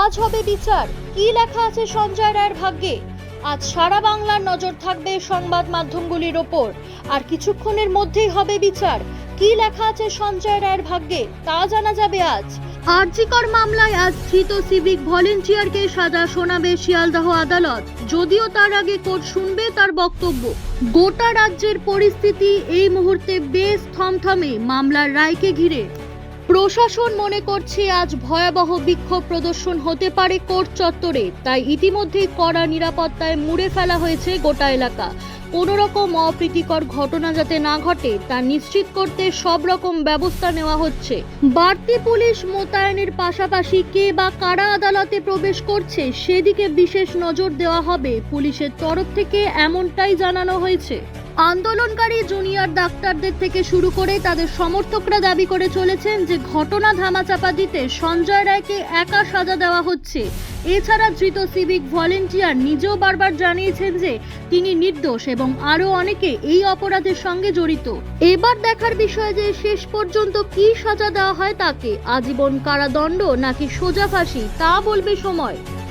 আজ হবে বিচার। কি লেখা আছে সঞ্জয় রায়ের ভাগ্যে? আজ সারা বাংলার নজর থাকবে সংবাদ মাধ্যমগুলির ওপর। আর কিছুক্ষণের মধ্যেই হবে বিচার। কি লেখা আছে সঞ্জয় রায়ের ভাগ্যে? তা জানা যাবে আজ। আরজিকর মামলায় আজ ধৃত সিভিক ভলেন্টিয়ারকে সাজা শোনাবে শিয়ালদহ আদালত। যদিও তার আগে কোর্ট শুনবে তার বক্তব্য। গোটা রাজ্যের পরিস্থিতি এই মুহূর্তে বেশ থমথমে। মামলার রায়কে ঘিরে। প্রশাসন মনে করছে আজ ভয়াবহ বিক্ষোভ প্রদর্শন হতে পারে কোর্ট চত্বরে, তাই ইতিমধ্যেই কড়া নিরাপত্তায় মুড়ে ফেলা হয়েছে গোটা এলাকা। কোনো রকম অপ্রীতিকর ঘটনা যাতে না ঘটে, তা নিশ্চিত করতে সব রকম ব্যবস্থা নেওয়া হচ্ছে। বাড়তি পুলিশ মোতায়েনের পাশাপাশি কে বা কারা আদালতে প্রবেশ করছে, সেদিকে বিশেষ নজর দেওয়া হবে। পুলিশের তরফ থেকে এমনটাই জানানো হয়েছে। আন্দোলনকারী জুনিয়র ডাক্তারদের থেকে শুরু করে তাদের সমর্থকরা দাবি করে চলেছেন যে ঘটনা ধামাচাপা দিতে সঞ্জয় রায়কে একা সাজা দেওয়া হচ্ছে। এছাড়া ধৃত সিভিক ভলেন্টিয়ার নিজেও বারবার জানিয়েছেন যে তিনি নির্দোষ এবং আরও অনেকে এই অপরাধের সঙ্গে জড়িত। এবার দেখার বিষয় যে শেষ পর্যন্ত কি সাজা দেওয়া হয় তাকে আজীবন কারাদণ্ড নাকি সোজা ফাঁসি, তা বলবে সময়।